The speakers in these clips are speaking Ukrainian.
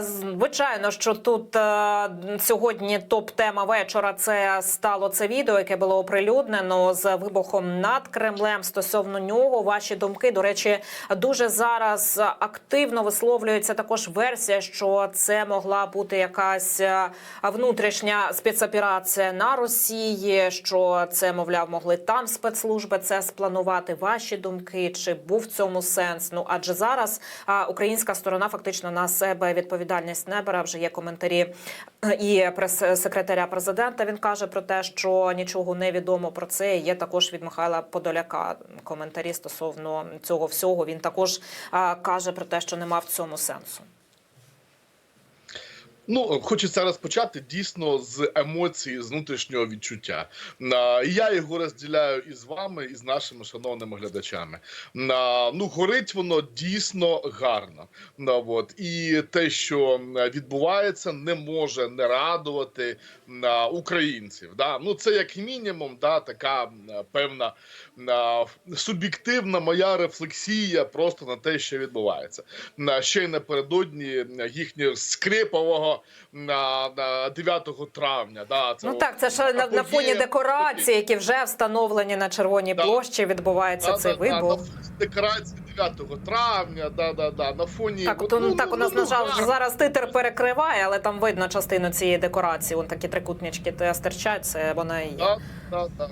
Звичайно, що тут е, сьогодні топ-тема вечора. Це стало це відео, яке було оприлюднено з вибухом над Кремлем. Стосовно нього, ваші думки до речі, дуже зараз активно висловлюється також версія, що це могла бути якась е, внутрішня спецоперація на Росії. Що це мовляв могли там спецслужби це спланувати. Ваші думки чи був в цьому сенс? Ну адже зараз а, українська сторона фактично на себе відповідальність не бере. Вже є коментарі е, і прес-секретаря президента. Він каже про те, що нічого не відомо про це. Є також від Михайла Подоляка коментарі стосовно цього всього. Він також каже про те, що нема в цьому сенсу. Ну, хочеться розпочати дійсно з емоції, з внутрішнього відчуття. Я його розділяю і з вами, і з нашими шановними глядачами. Ну, горить воно дійсно гарно. От. І те, що відбувається, не може не радувати українців. Ну, це як мінімум, да, така певна суб'єктивна моя рефлексія просто на те, що відбувається. Ще й напередодні їхнього скрипового на, на 9 травня. Да, це Ну так, це ж на, на фоні декорацій, які вже встановлені на червоній Да. площі. Відбувається да, цей да, да, вибух. на декорації 9 травня, да, да, да, на фоні Так, от, то, ну, так у ну, нас ну, на жаль гарно. зараз титр перекриває, але там видно частину цієї декорації. Вон такі трикутнички стирчать. Це вона і є. Да, да, да.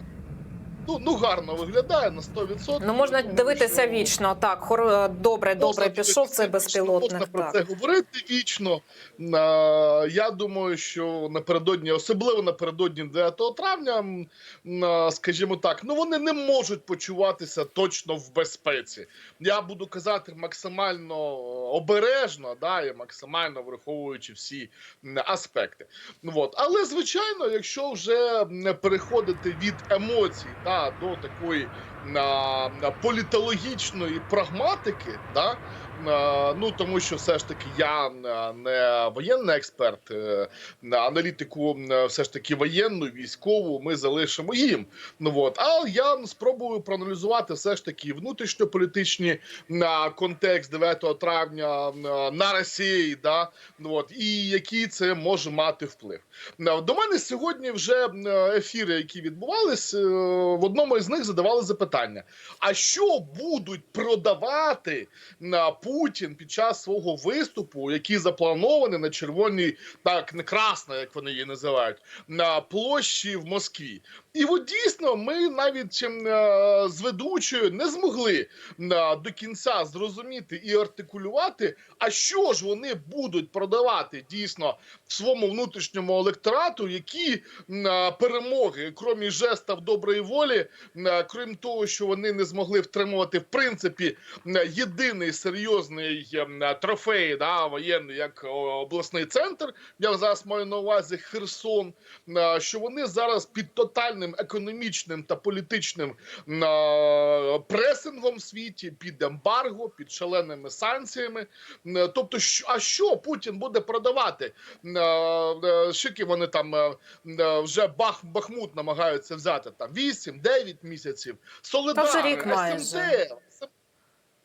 Ну, ну гарно виглядає на 100%. Ну можна Тому дивитися що- вічно. Так, хор... добре, добре пішов вічно, безпілотник. Можна про це говорити вічно. А, Я думаю, що напередодні, особливо напередодні 9 травня, а, скажімо так, ну вони не можуть почуватися точно в безпеці. Я буду казати максимально обережно, да, і максимально враховуючи всі аспекти. Ну, от. Але звичайно, якщо вже переходити від емоцій да, до такої на політологічної прагматики, да, ну тому що все ж таки я е, не воєнний експерт, е, на аналітику е, все ж таки воєнну, військову ми залишимо їм. Ну от, а я спробую проаналізувати все ж таки внутрішньополітичні контекст 9 травня е, на Росії, да, ну от, і який це може мати вплив. Е, До мене сьогодні вже е, ефіри, які відбувались, е, в одному із них задавали запитання: а що будуть продавати на Путін під час свого виступу, який запланований на червоній, так не красна, як вони її називають, на площі в Москві? І от дійсно ми навіть е, з ведучою не змогли е, до кінця зрозуміти і артикулювати, а що ж вони будуть продавати дійсно в своєму внутрішньому електорату, які е, перемоги, крім жестів доброї волі, крім того, що вони не змогли втримувати в принципі єдиний серйозний е, трофей да, воєнний, як обласний центр. Я зараз маю на увазі Херсон. Що вони зараз під тотальним економічним та політичним пресингом в світі, під ембарго, під шаленими санкціями. Тобто, а що Путін буде продавати? Е, е, вони там е, е, вже Бах, Бахмут намагаються взяти там 8-9 місяців. Солидар. СМТ.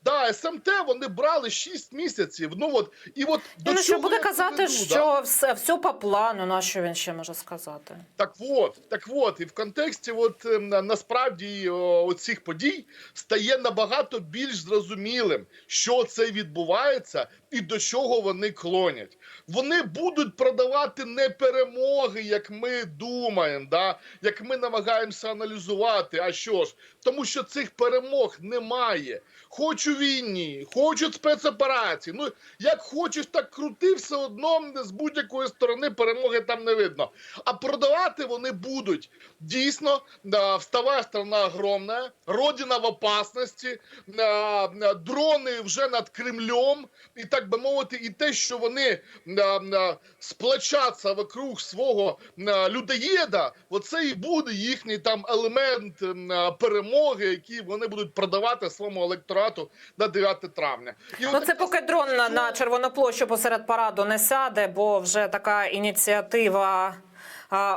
Да, СМТ вони брали 6 місяців. Ну от і от до Ну, що буде казати, веду, що да? все, все по плану, на що він ще може сказати? Так от, так от, і в контексті, от ем, насправді цих оцих подій стає набагато більш зрозумілим, що це відбувається і до чого вони клонять. Вони будуть продавати не перемоги, як ми думаємо, да? як ми намагаємося аналізувати. А що ж? Тому що цих перемог немає. Хоч у війні, хочуть спецоперації. Ну як хочеш, так крути, все одно з будь-якої сторони перемоги там не видно. А продавати вони будуть. Дійсно, да, вставає страна огромна, родина в опасності, дрони вже над Кремлем, і так би мовити, і те, що вони сплачаться вокруг свого да, людоєда, оце і буде їхній там елемент перемоги, який вони будуть продавати своєму електорату на 9 травня. І Ну от це поки дрон на, на червону площу посеред параду не сяде, бо вже така ініціатива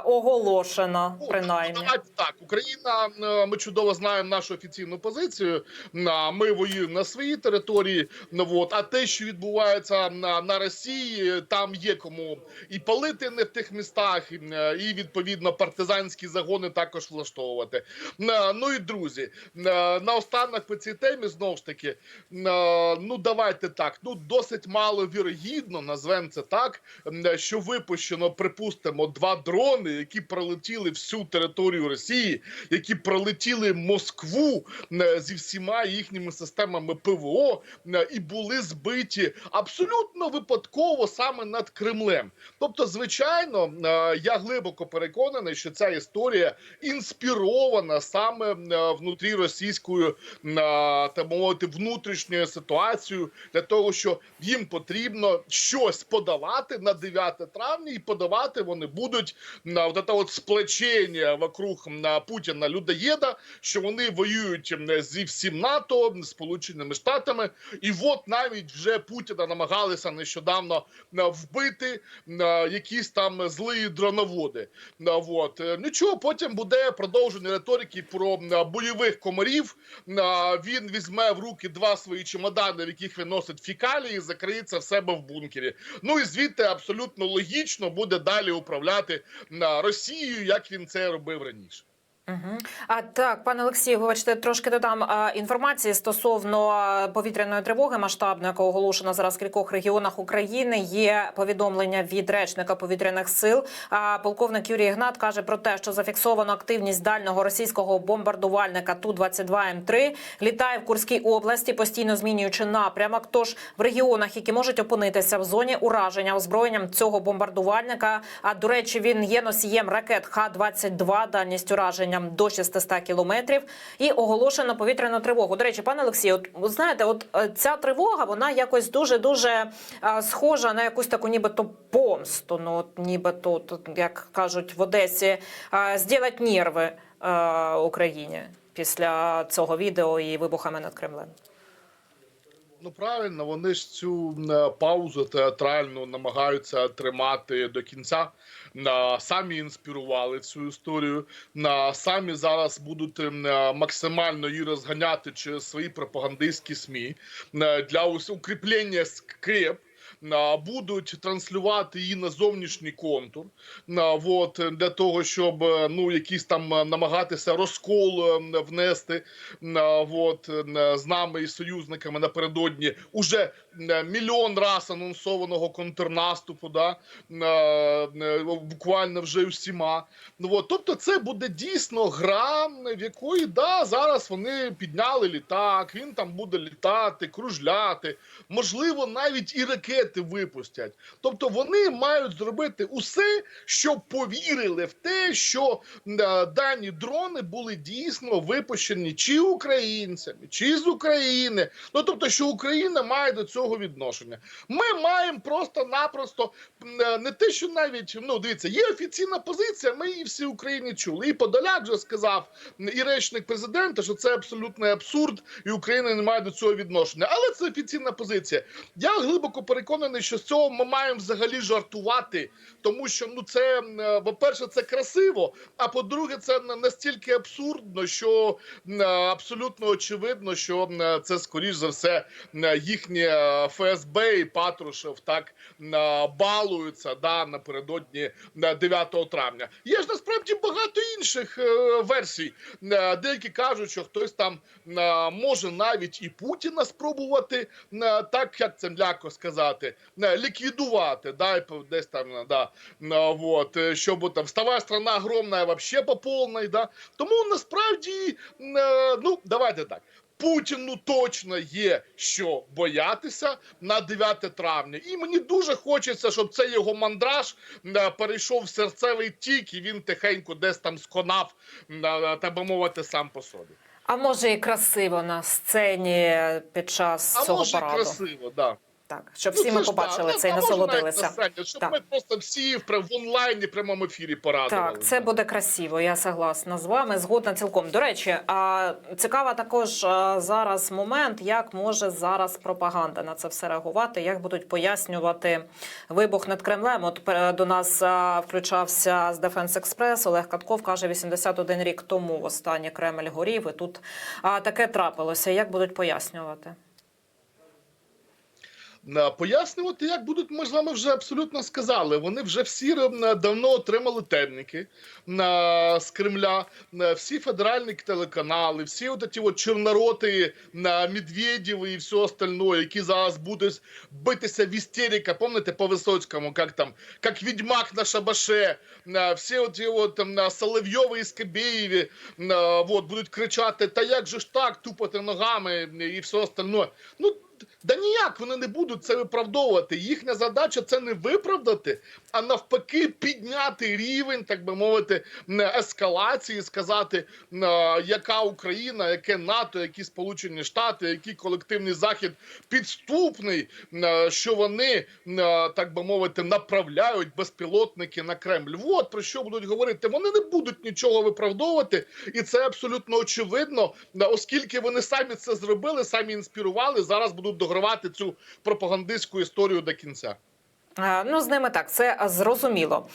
оголошено Ну, принаймні. Так, Україна. е, Ми чудово знаємо нашу офіційну позицію. На- Ми воюємо на своїй території. Ну от а те, що відбувається на, на Росії, там є кому і палити не в тих містах, і, е, і відповідно партизанські загони також влаштовувати. Е, Ну і друзі, наостанок по цій темі знову ж таки. Ну давайте так. Ну досить мало вірогідно, назвемо це так, що випущено, припустимо, два дрони, які пролетіли всю територію Росії, які пролетіли Москву е, зі всіма їхніми системами ПВО е, і були збиті абсолютно випадково саме над Кремлем. Тобто, звичайно, е, я глибоко переконаний, що ця історія інспірована саме внутрі російською так мовити внутрішньою ситуацією для того, що їм потрібно щось подавати на 9 травня, і подавати вони будуть на от це от сплечення вокруг на Путіна людоєда, що вони воюють зі всім НАТО, Сполученими Штатами, і от навіть вже Путіна намагалися нещодавно вбити якісь там злі дроноводи. От. Нічого, потім буде продовження риторики про бойових комарів. Він візьме в руки два свої чемодани, в яких він носить фікалії, закриється в себе в бункері. Ну і звідти абсолютно логічно буде далі управляти Росією, як він це робив раніше. А так, пане Олексію, вибачте, трошки додам інформації стосовно повітряної тривоги масштабної, яка оголошена зараз в кількох регіонах України. Є повідомлення від речника повітряних сил. А полковник Юрій Ігнат каже про те, що зафіксовано активність дальнього російського бомбардувальника ту 22 м 3 літає в Курській області, постійно змінюючи напрямок. Тож в регіонах, які можуть опинитися в зоні ураження озброєнням цього бомбардувальника. А до речі, він є носієм ракет Х-22, дальність ураження до 600 кілометрів, і оголошено повітряну тривогу. До речі, пане Олексію, от знаєте, от е, ця тривога вона якось дуже дуже схожа на якусь таку, нібито помсту. Ну от нібито, як кажуть в Одесі, е, зділать нерви е, Україні після цього відео і вибухами над Кремлем. Ну правильно, вони ж цю паузу театральну намагаються тримати до кінця. На самі інспірували цю історію. На самі зараз будуть максимально її розганяти через свої пропагандистські смі для укріплення скреп. Будуть транслювати її на зовнішній контур, от, для того, щоб е, ну якісь там е, намагатися розкол е, внести от, з нами і союзниками напередодні уже мільйон раз анонсованого контрнаступу, да, е, е, буквально вже усіма. Ну, от, тобто, це буде дійсно гра, в якої да, зараз вони підняли літак, він там буде літати, кружляти, можливо, навіть і ракети випустять. Тобто вони мають зробити усе, щоб повірили в те, що е, дані дрони були дійсно випущені чи українцями, чи з України. Ну тобто, що Україна має до цього відношення. Ми маємо просто-напросто е, не те, що навіть ну дивіться, є офіційна позиція. Ми її всі в Україні чули. І Подоляк вже сказав, і речник президента, що це абсолютний абсурд, і Україна не має до цього відношення. Але це офіційна позиція. Я глибоко переконаний, що з цього ми маємо взагалі жартувати, тому що ну це е, по-перше, це красиво. А по-друге, це настільки абсурдно, що е, абсолютно очевидно, що це скоріш за все їхнє ФСБ і Патрушев так е, балуються да напередодні е, 9 травня. Є ж насправді багато інших е, версій. Е, Деякі кажуть, що хтось там е, може навіть і Путіна спробувати е, так, як це м'яко сказати, е, ліквідувати, да, десь там е, да, е, вот, е, щоб там вставая страна огромна, вообще по да. Тому насправді, е, ну давайте так. Путіну точно є що боятися на 9 травня, і мені дуже хочеться, щоб цей його мандраж е, перейшов в серцевий тік, і він тихенько десь там сконав, е, так би мовити, сам по собі. А може і красиво на сцені під час А цього може, і параду. красиво, да. Так, щоб Ну, всі ми побачили це і насолодилися. на Щоб Так. ми просто всі в в онлайні прямому ефірі порадували. Так, це буде красиво. Я согласна з вами. Згодна цілком. До речі, а цікава також а, зараз момент, як може зараз пропаганда на це все реагувати, як будуть пояснювати вибух над Кремлем. От е, до нас а, включався з Defense Express Олег Катков каже, 81 рік тому востаннє Кремль горів. І тут а, таке трапилося. Як будуть пояснювати? На- Пояснювати, як будуть, ми з вами вже абсолютно сказали. Вони вже всі е, давно отримали темники з Кремля, всі федеральні телеканали, всі от ці от чорнороти на Медведєва і все остальное, які зараз будуть битися в істерика. Помните по Висоцькому, як там, як відьмак на шабаше, всі оті от Соловйови і Скабєєві, от, будуть кричати: Та як же ж так, тупати ногами і все остальное. Ну, Да ніяк вони не будуть це виправдовувати. Їхня задача це не виправдати, а навпаки, підняти рівень, так би мовити, ескалації, сказати, яка Україна, яке НАТО, які Сполучені Штати, який колективний захід підступний, що вони, так би мовити, направляють безпілотники на Кремль. От про що будуть говорити. Вони не будуть нічого виправдовувати, і це абсолютно очевидно, оскільки вони самі це зробили, самі інспірували. Зараз будуть догравати цю пропагандистську історію до кінця. Ну, з ними так, це зрозуміло.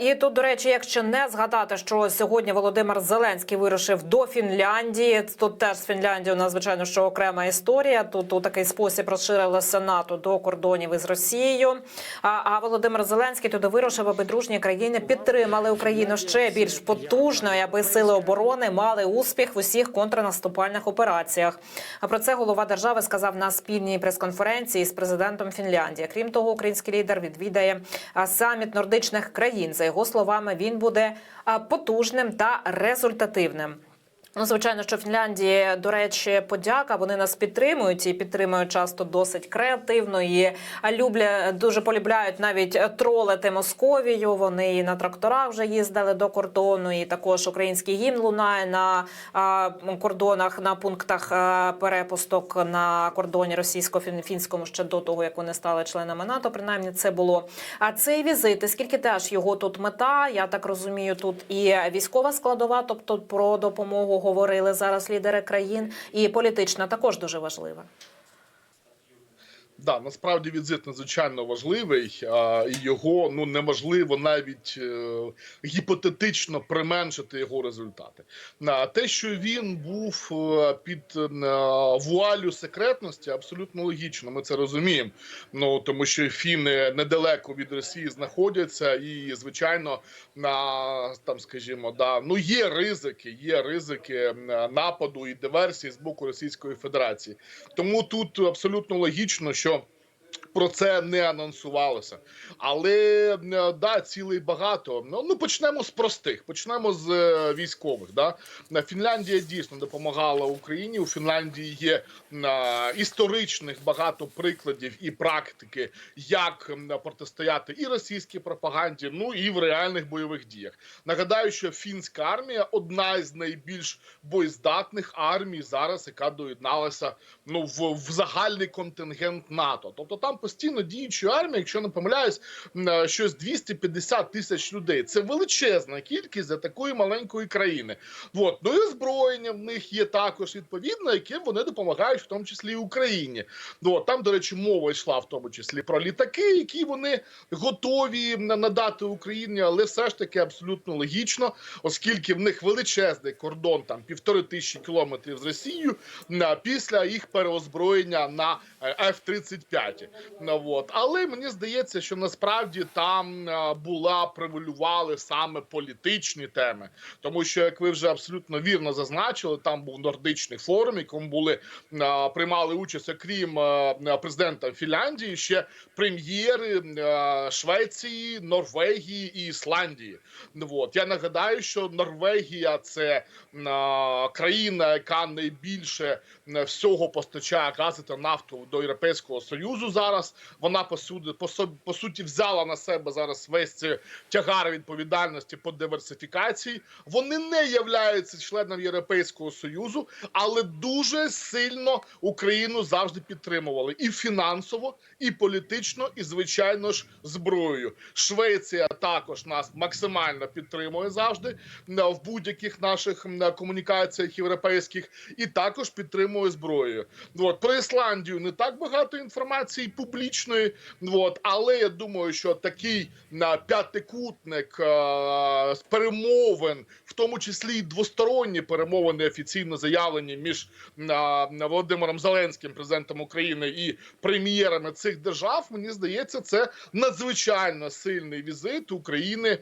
І тут, до речі, якщо не згадати, що сьогодні Володимир Зеленський вирушив до Фінляндії. Тут теж з Фінляндією, у нас, звичайно, що окрема історія. Тут у такий спосіб розширилося НАТО до кордонів із Росією. А, а Володимир Зеленський туди вирушив, аби дружні країни підтримали Україну ще більш потужно, аби сили оборони мали успіх в усіх контрнаступальних операціях. А про це голова держави сказав на спільній прес-конференції з президентом Фінляндії. Крім того, український лідер відвідає саміт нордичних країн. За його словами, він буде потужним та результативним. Ну, звичайно, що Фінляндії, до речі, подяка. Вони нас підтримують і підтримують часто досить креативно. І люблять дуже полюбляють навіть тролити Московію. Вони і на тракторах вже їздили до кордону. І також український гімн лунає на кордонах на пунктах перепусток на кордоні російсько-фінському ще до того, як вони стали членами НАТО. Принаймні це було. А цей візит, скільки теж його тут мета, я так розумію, тут і військова складова, тобто про допомогу говорили зараз лідери країн, і політична також дуже важлива. Да, насправді візит надзвичайно важливий, а, і його ну неможливо навіть е, гіпотетично применшити його результати. На те, що він був е, під е, вуалю секретності, абсолютно логічно. Ми це розуміємо. Ну тому що фіни недалеко від Росії знаходяться, і звичайно, на там, скажімо, да, ну є ризики, є ризики е, нападу і диверсії з боку Російської Федерації. Тому тут абсолютно логічно, що про це не анонсувалося. Але е, да, цілей багато. Ну, ну почнемо з простих. Почнемо з е, військових. Да? Е, Фінляндія дійсно допомагала Україні. У Фінляндії є історичних багато прикладів і практики, як протистояти і російській пропаганді, ну і в реальних бойових діях. Нагадаю, що фінська армія одна з найбільш боєздатних армій зараз, яка доєдналася ну в, в загальний контингент НАТО. Тобто там постійно діюча армія, якщо не помиляюсь, е, щось 250 тисяч людей. Це величезна кількість для такої маленької країни. От. Ну і озброєння в них є також відповідно, яким вони допомагають, в тому числі і Україні. От. Там, до речі, мова йшла в тому числі про літаки, які вони готові надати Україні, але все ж таки абсолютно логічно, оскільки в них величезний кордон, там півтори тисячі кілометрів з Росією, після їх переозброєння на е, F-35. Ну, от. Але мені здається, що насправді там е, була превалювали саме політичні теми, тому що, як ви вже абсолютно вірно зазначили, там був нордичний форум, якому були е, приймали участь, окрім президента Фінляндії, ще прем'єри Швеції, Норвегії і Ісландії. Ну, От. Я нагадаю, що Норвегія це країна, яка найбільше всього постачає гази та нафту до Європейського Союзу зараз. вона по суді по, суті взяла на себе зараз весь цей тягар відповідальності по диверсифікації. Вони не являються членом Європейського союзу, але дуже сильно Україну завжди підтримували і фінансово, і політично, і звичайно ж зброєю. Швеція також нас максимально підтримує завжди в будь-яких наших комунікаціях європейських, і також підтримує зброєю. От про Ісландію не так багато інформації публічної. От, але я думаю, що такий на п'ятикутник перемовин, тому числі й двосторонні перемовини офіційно заявлені між е, Володимиром Зеленським, президентом України, і прем'єрами цих держав, мені здається, це надзвичайно сильний візит України е,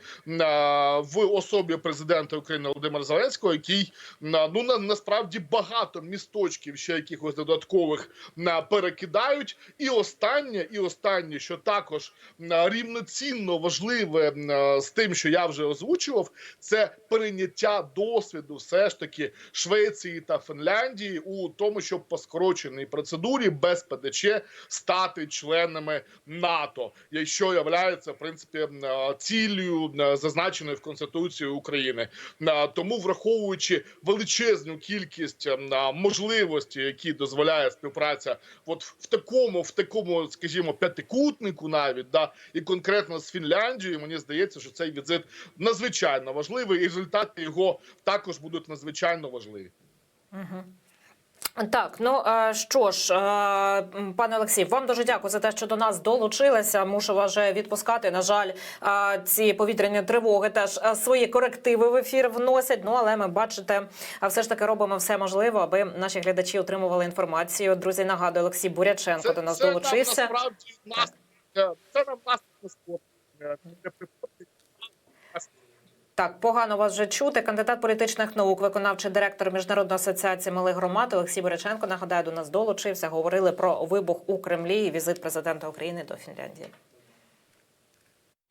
в особі президента України Володимира Зеленського, який на- ну на насправді багато місточків ще якихось додаткових на перекидають. І останнє, і останнє, що також м, рівноцінно важливе е, з тим, що я вже озвучував, це прийняття досвіду, все ж таки Швеції та Фінляндії у тому, щоб по скороченій процедурі без ПДЧ стати членами НАТО, що являється в принципі е, ціллю зазначеною в Конституції України. Е, Тому, враховуючи величезну кількість можливостей, які дозволяє співпраця, от в такому, в такому, скажімо, п'ятикутнику, навіть да, і конкретно з Фінляндією, мені здається, що цей візит надзвичайно важливий, і результати його також будуть надзвичайно важливі. Так, ну е, що ж, е, пане Олексій, вам дуже дякую за те, що до нас долучилися. Мушу вас вже відпускати. На жаль, е, ці повітряні тривоги теж свої корективи в ефір вносять. Ну але ми бачите, все ж таки робимо все можливе, аби наші глядачі отримували інформацію. Друзі, нагадую, Олексій Буряченко до нас це долучився. Нам, насправді нас це нам власне не спорт. е, не приходить. Так, погано вас вже чути. Кандидат політичних наук, виконавчий директор міжнародної асоціації малих громад Олексій Бориченко нагадаю, до нас долучився. Говорили про вибух у Кремлі і візит президента України до Фінляндії.